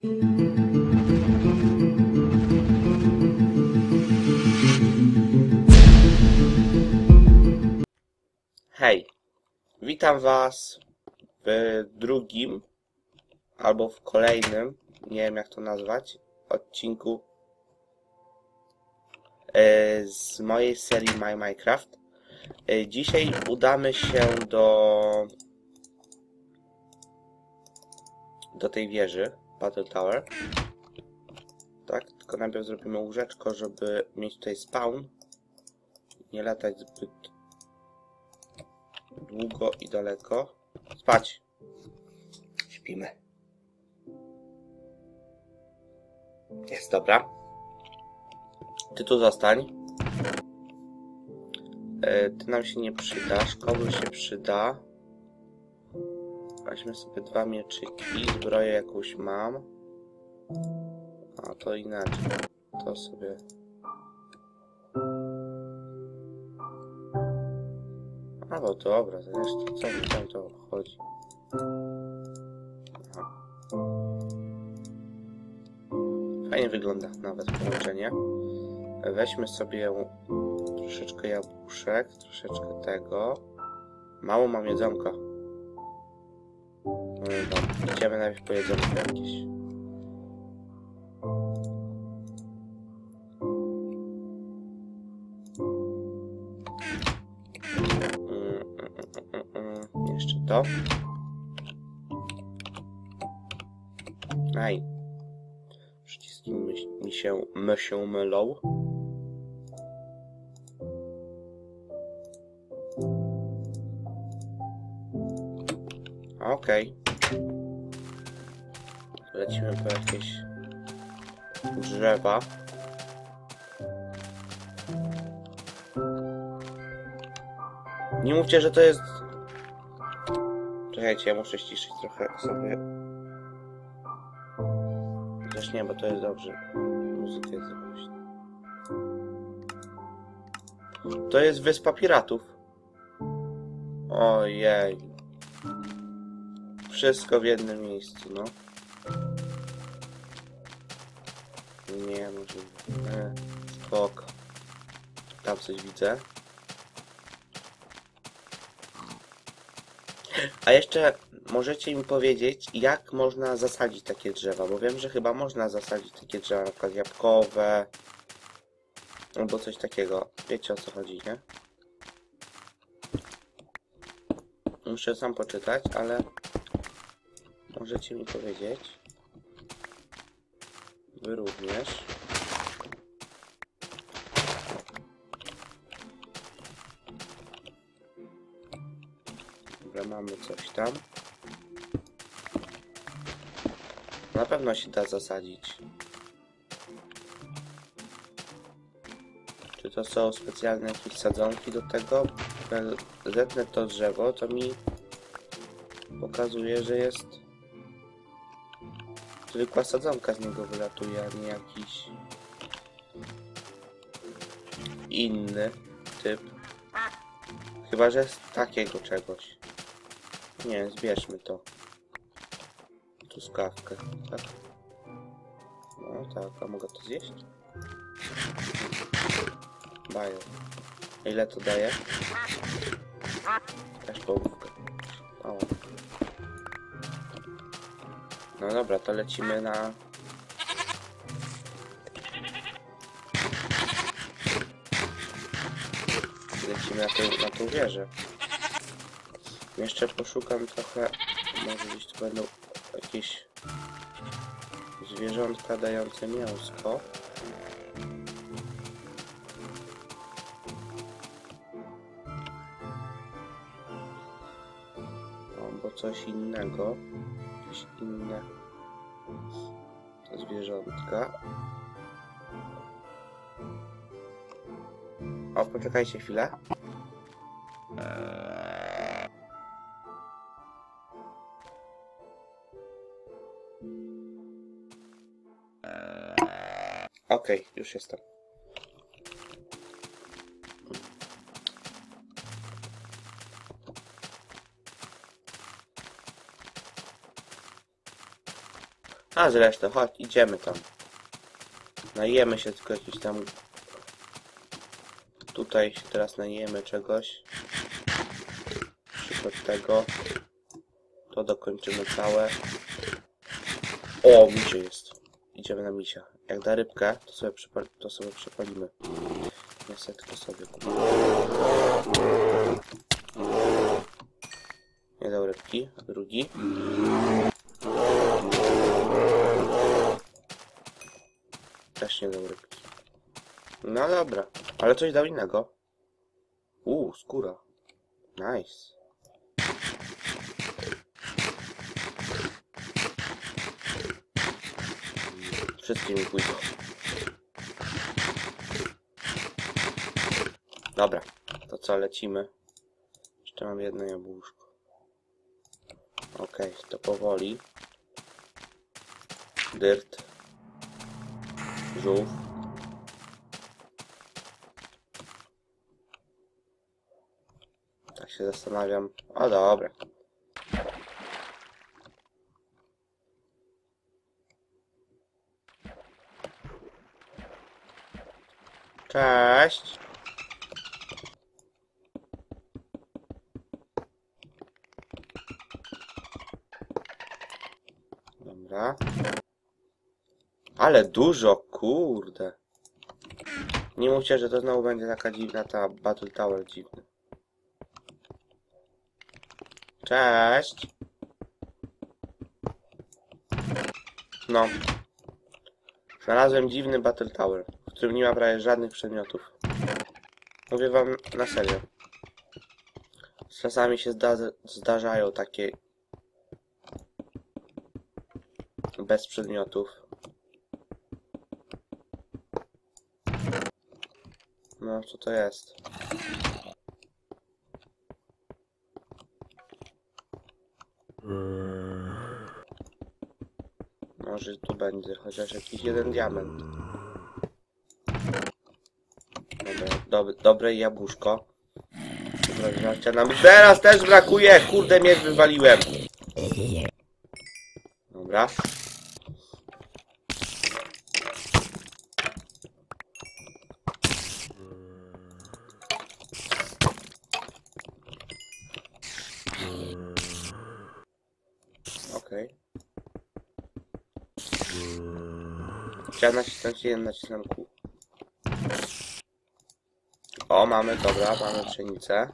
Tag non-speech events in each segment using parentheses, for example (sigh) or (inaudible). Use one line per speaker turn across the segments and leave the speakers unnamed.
Hej, witam Was w drugim albo w kolejnym, nie wiem jak to nazwać, odcinku e, z mojej serii My Minecraft. E, Dzisiaj udamy się do do tej wieży Battle Tower. Tak, tylko najpierw zrobimy łóżeczko, żeby mieć tutaj spawn. Nie latać zbyt długo i daleko. Spać. Śpimy. Jest dobra. Ty tu zostań. E, ty nam się nie przydasz. Komu się przyda? Weźmy sobie dwa mieczyki. Zbroję jakąś mam. A to inaczej. To sobie. A no dobra, zresztą co mi tam to chodzi? Aha. Fajnie wygląda nawet połączenie. Weźmy sobie troszeczkę jabłuszek, troszeczkę tego. Mało mam jedzonka. No idziemy najpierw po jedzonko jakieś. Mm, mm, mm, mm. Jeszcze to. Aj. Przyciski mi, mi się, my się mylą. Okej. Lecimy po jakieś drzewa. Nie mówcie, że to jest... Czekajcie, ja muszę ściszyć trochę sobie. Chociaż nie, bo to jest dobrze. Muzyka jest głośna. To jest Wyspa Piratów. Ojej. Wszystko w jednym miejscu, no. Nie, może... Nie, spoko. Tam coś widzę. A jeszcze możecie mi powiedzieć, jak można zasadzić takie drzewa, bo wiem, że chyba można zasadzić takie drzewa, na przykład jabłkowe, albo coś takiego. Wiecie o co chodzi, nie? Muszę sam poczytać, ale możecie mi powiedzieć. Wy również. Dobra, mamy coś tam. Na pewno się da zasadzić. Czy to są specjalne jakieś sadzonki do tego? Zetnę to drzewo, to mi pokazuje, że jest zwykła sadzonka z niego wylatuje, a nie jakiś inny typ. Chyba, że z takiego czegoś. Nie, zbierzmy to. Truskawkę, tak? No tak, a mogę to zjeść? Bajo. Ile to daje? Też połówkę. No dobra, to lecimy na... Lecimy na, tę, na tą wieżę. Jeszcze poszukam trochę... Może gdzieś tu będą jakieś zwierzątka dające mięsko. Albo coś innego. Jakieś inne zwierzątka. O, poczekajcie chwilę. Okej, już jestem. A zresztą, chodź, idziemy tam. Najemy się tylko jakiś tam... Tutaj się teraz najemy czegoś. Przykład tego. To dokończymy całe. O, misie jest. Idziemy na misia. Jak da rybkę, to sobie, przypal to sobie przepalimy. Ja sobie kupię. Nie dał rybki. Drugi. Rybki. No dobra. Ale coś dał innego. Uuu, skóra. Nice. Wszystkie mi pójdą. Dobra, to co, lecimy? Jeszcze mam jedno jabłuszko. Okej, to powoli. Dyrt. Żółw. Tak się zastanawiam. O dobra. Cześć. Dobra. Ale dużo, kurde. Nie mówcie, że to znowu będzie taka dziwna ta Battle Tower dziwny. Cześć. No. Znalazłem dziwny Battle Tower, w którym nie ma prawie żadnych przedmiotów. Mówię wam na serio. Czasami się zda zdarzają takie bez przedmiotów. No, co to jest? Może tu będzie chociaż jakiś jeden diament. Dobre, dobre, dobre jabłuszko. Dobra, nam teraz też brakuje! Kurde, miecz wywaliłem. Dobra. Nacisnąć jeden, nacisnąłem kół. O, mamy, dobra, mamy pszenicę.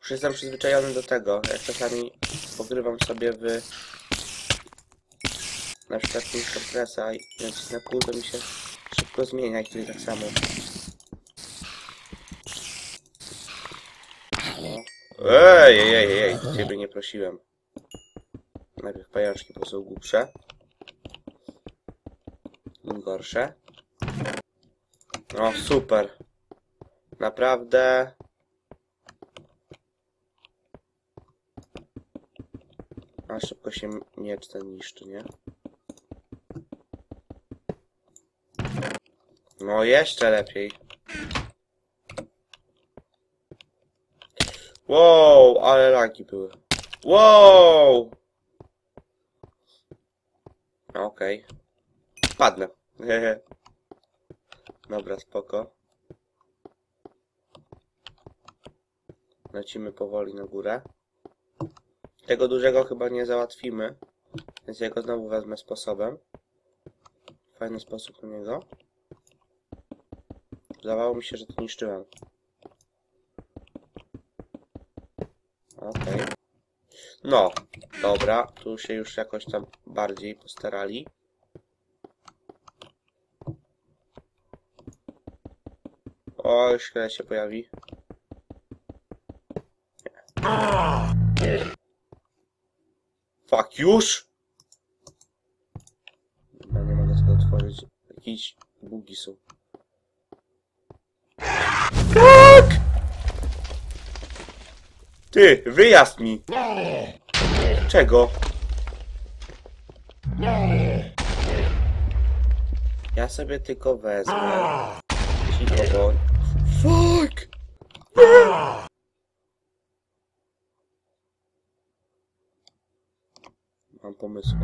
Już jestem przyzwyczajony do tego, jak czasami pogrywam sobie w na przykład Fortressa i nacisnę kół, to mi się szybko zmienia i tak samo. Ej, ej, ej, ej, ciebie nie prosiłem. Najpierw pajączki, bo są głupsze. Im gorsze. No, super. Naprawdę. A szybko się miecz ten niszczy, nie? No, jeszcze lepiej. Wow, ale lagi były. Wow! Okej. Padnę. (laughs) Dobra, spoko. Lecimy powoli na górę. Tego dużego chyba nie załatwimy, więc ja go znowu wezmę sposobem. Fajny sposób na niego. Zdawało mi się, że to niszczyłem. Okej. No, dobra, tu się już jakoś tam bardziej postarali. O, już się pojawi. Nie. Fuck, już? No, nie mogę tego otworzyć. Jakieś bugi są. Fuck! Ty, wyjazd mi! Czego? Ja sobie tylko wezmę. Fuck! Mam pomysł.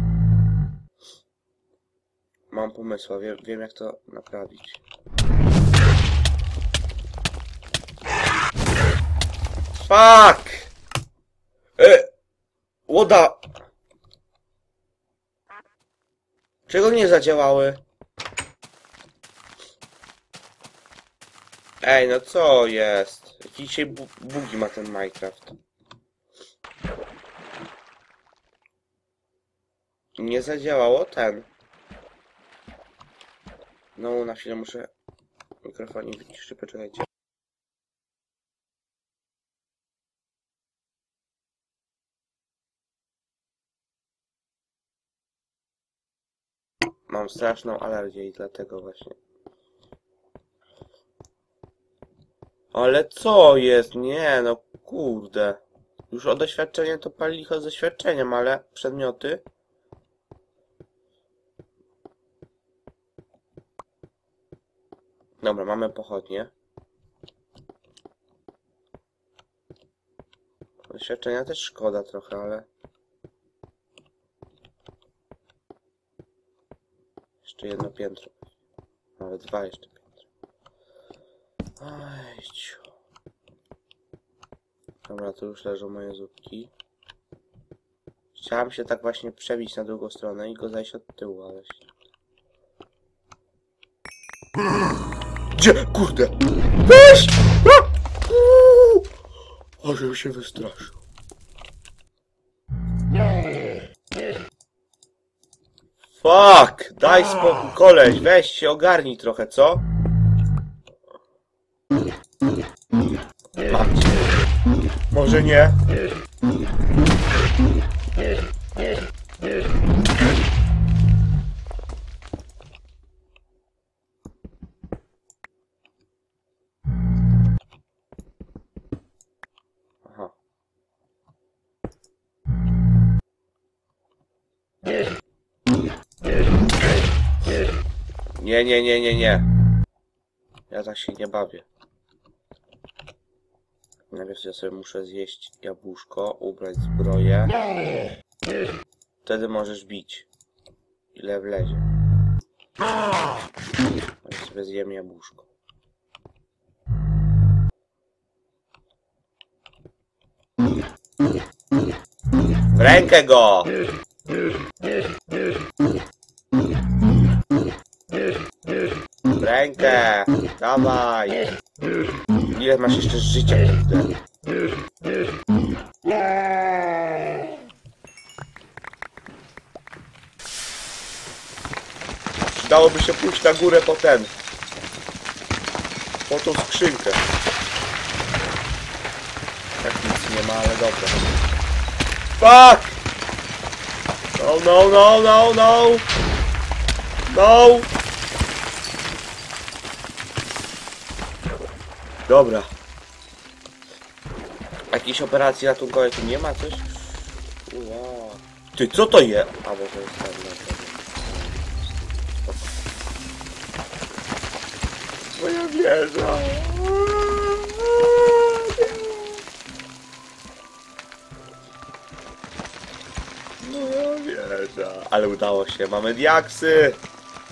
Mam pomysł, wiem, wiem jak to naprawić. Fuck! Łoda! Czego nie zadziałały? Ej, no co jest? Jakie dzisiaj bu bugi ma ten Minecraft? Nie zadziałało ten. No, na chwilę muszę mikrofonik wyciszyć, poczekajcie. Mam straszną alergię i dlatego właśnie. Ale co jest? Nie, no kurde. Już o doświadczenie to pali licho z doświadczeniem, ale przedmioty... Dobra, mamy pochodnie. Doświadczenia też szkoda trochę, ale... Jeszcze jedno piętro. Nawet dwa jeszcze piętra. Aj, ciu. Dobra, tu już leżą moje zupki. Chciałem się tak właśnie przebić na drugą stronę i go zajść od tyłu, ale się... Gdzie? Kurde! Weź! A! Uuu! Ażem się wystraszył. Fuck! Daj spokój, koleś, weź się ogarnij trochę, co? Mam cię. Może nie? Nie, nie, nie, nie, nie. Ja tak się nie bawię. Najpierw ja sobie muszę zjeść jabłuszko, ubrać zbroję. Wtedy możesz bić. Ile wlezie. Ja sobie zjem jabłuszko. W rękę go! Rękę! Dawaj! Ile masz jeszcze życia, kurde? Przydałoby się pójść na górę po ten. Po tą skrzynkę. Tak nic nie ma, ale dobra. Fuck! No, no, no, no, no! No! Dobra. Jakiejś operacji ratunkowej tu nie ma coś? Ty, co to jest? A, to jest no, Spoko. Moja wieża. Moja wieża. Ale udało się, mamy diaksy!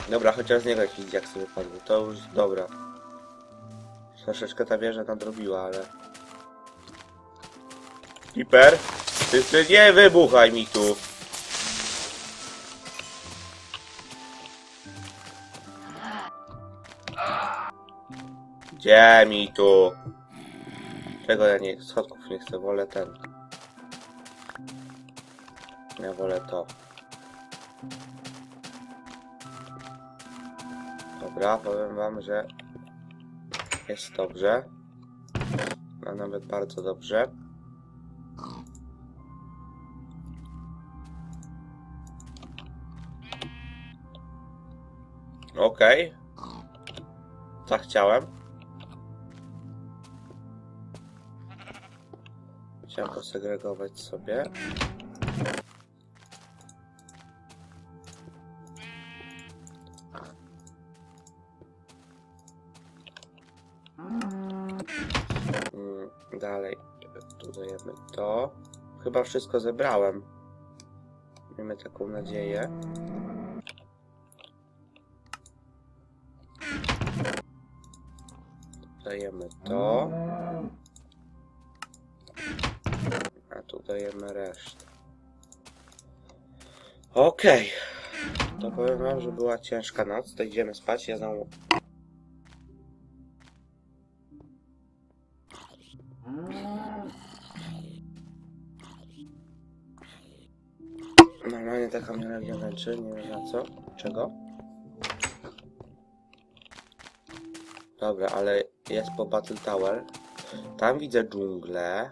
Dobra, chociaż z niego jakieś diaksy wypadły. To już dobra. Troszeczkę ta wieża nadrobiła, ale... Piper? Ty, ty nie wybuchaj mi tu! Gdzie mi tu? Czego ja nie... Schodków nie chcę, wolę ten. Ja wolę to. Dobra, powiem wam, że jest dobrze. A nawet bardzo dobrze. Okej. Tak chciałem. Chciałem posegregować sobie. Chyba wszystko zebrałem. Miejmy taką nadzieję. Dajemy to. A tu dajemy resztę. Okej. To powiem wam, że była ciężka noc, to idziemy spać, ja znowu... męczy, nie wiem na co. Czego? Dobra, ale jest po Battle Tower. Tam widzę dżunglę.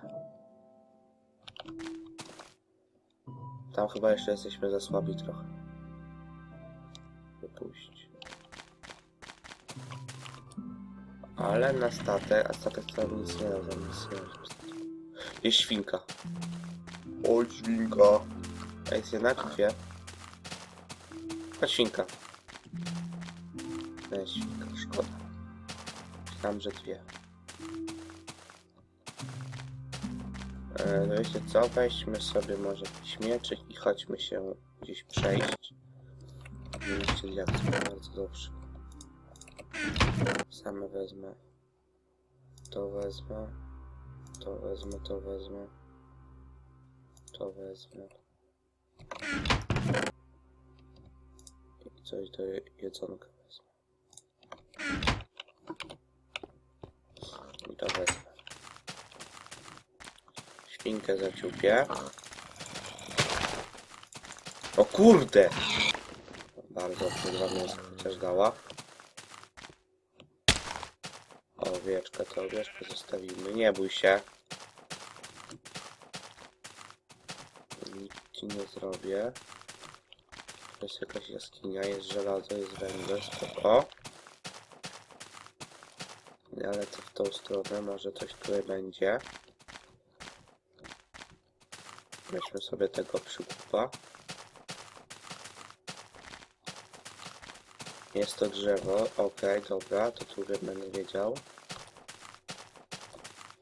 Tam chyba jeszcze jesteśmy za słabi trochę. Wypuść. Ale na statek, a statek to nic nie da, nic nie da. Jest świnka. Oj, świnka. A jest jedna czy dwie? A świnka. To jest świnka, szkoda. Myślałem, że dwie. E, no wiecie co, weźmy sobie może jakiś mieczyk i chodźmy się gdzieś przejść. Mieliście diaksy, bardzo dobrze. Same wezmę. To wezmę. To wezmę, to wezmę. To wezmę. Coś do je- jedzonka wezmę. I to wezmę. Świnkę zaciupię. O kurde! Bardzo mięska chociaż dała. Owieczkę, to owieczkę zostawimy. Nie bój się. Nic ci nie zrobię. Jest jakaś jaskinia, jest żelazo, jest węgiel, spoko. Ja lecę w tą stronę, może coś tutaj będzie. Weźmy sobie tego przykupa. Jest to drzewo, okej, dobra, to tu wiem, będę wiedział.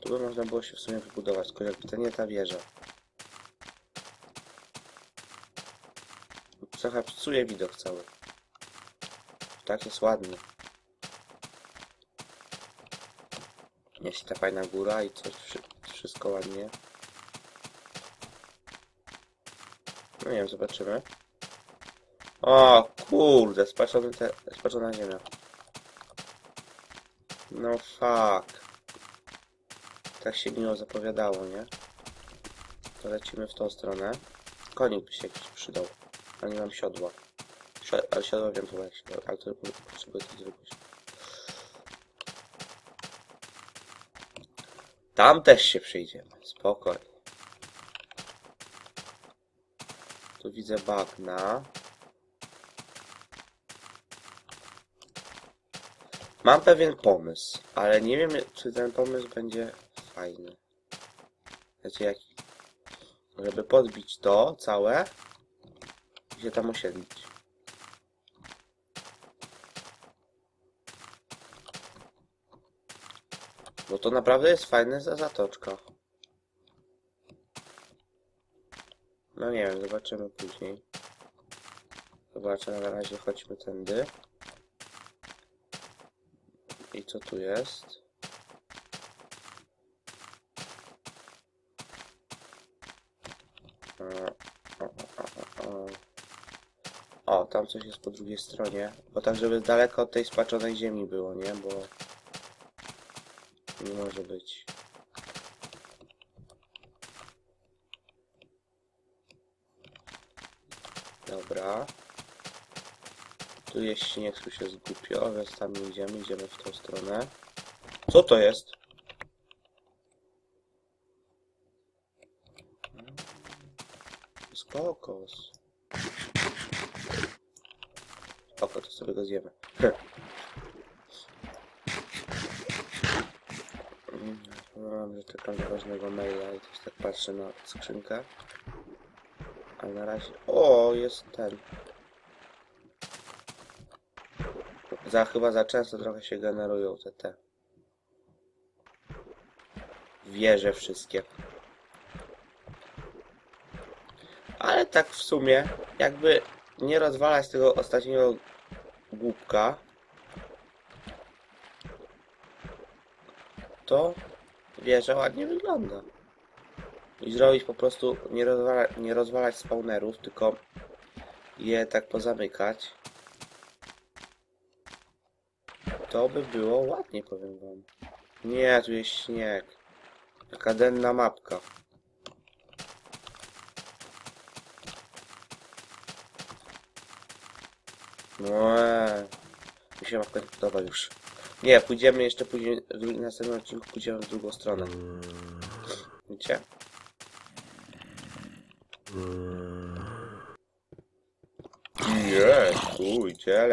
Tu by można było się w sumie wybudować, tylko jakby to nie ta wieża. Trochę psuje widok cały. Tak jest ładnie. Jest ta fajna góra i coś, wszy wszystko ładnie. No nie wiem, zobaczymy. O kurde, spaczony te, spaczona ziemia. No fuck. Tak się miło zapowiadało, nie? To lecimy w tą stronę. Konik by się jakiś przydał. Ale nie mam siodła. Sio- ale siodła wiem chyba się ale to potrzebuję coś zrobić. Tam też się przyjdziemy. Spokojnie. Tu widzę bagna. Mam pewien pomysł, ale nie wiem, czy ten pomysł będzie fajny. Wiecie jaki? Żeby podbić to całe się tam osiedlić. Bo to naprawdę jest fajne za zatoczka. No nie wiem, zobaczymy później. Zobaczę, na razie chodźmy tędy. I co tu jest? O, o, o, o, o. O, tam coś jest po drugiej stronie. Bo tak, żeby daleko od tej spaczonej ziemi było, nie? Bo... Nie może być. Dobra. Tu jest śnieg, tu się zgupio, więc tam idziemy, idziemy w tą stronę. Co to jest? To Spoko, to sobie go zjemy. Mam, że na ważnego maila i też tak patrzę na skrzynkę. A na razie... O, jest ten. Za, chyba za często trochę się generują te te. Wieże wszystkie. Ale tak w sumie, jakby nie rozwalać tego ostatniego głupka, to wieża ładnie wygląda. I zrobić po prostu, nie, rozwala, nie rozwalać spawnerów, tylko je tak pozamykać. To by było ładnie, powiem wam. Nie, tu jest śnieg. Taka denna mapka. No, eee. mi się już. Nie, pójdziemy jeszcze później, w następnym odcinku pójdziemy w drugą stronę. Widzicie? Nie, pójdzie,